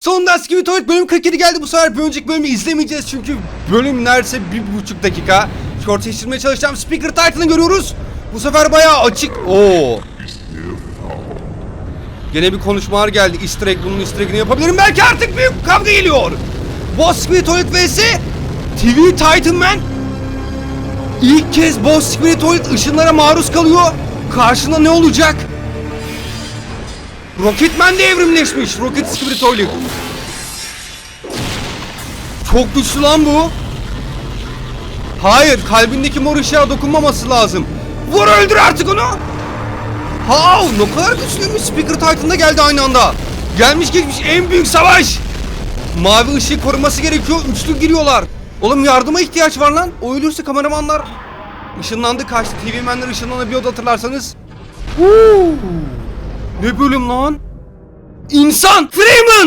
Sonunda Skibidi Toilet bölüm 47 geldi. Bu sefer bir önceki bölümü izlemeyeceğiz çünkü bölüm neredeyse bir buçuk dakika. Skor seçtirmeye çalışacağım. Speaker Titan'ı görüyoruz. Bu sefer bayağı açık. Oo. Gene bir konuşmalar geldi. Easter bunun easter yapabilirim. Belki artık büyük kavga geliyor. Boss Skibidi Toilet vs. TV Titan Man. İlk kez Boss Skibidi Toilet ışınlara maruz kalıyor. Karşında ne olacak? Rocketman de evrimleşmiş. Rocket Skibidi Toilet. Çok güçlü lan bu. Hayır, kalbindeki mor ışığa dokunmaması lazım. Vur öldür artık onu. Ha, ne kadar güçlüymüş. Speaker Titan'da geldi aynı anda. Gelmiş geçmiş en büyük savaş. Mavi ışığı koruması gerekiyor. Üçlü giriyorlar. Oğlum yardıma ihtiyaç var lan. O ölürse kameramanlar ışınlandı kaçtı. TV Man'ler ışınlanabiliyordu hatırlarsanız. Huu. Ne bölüm lan? İnsan! Freeman!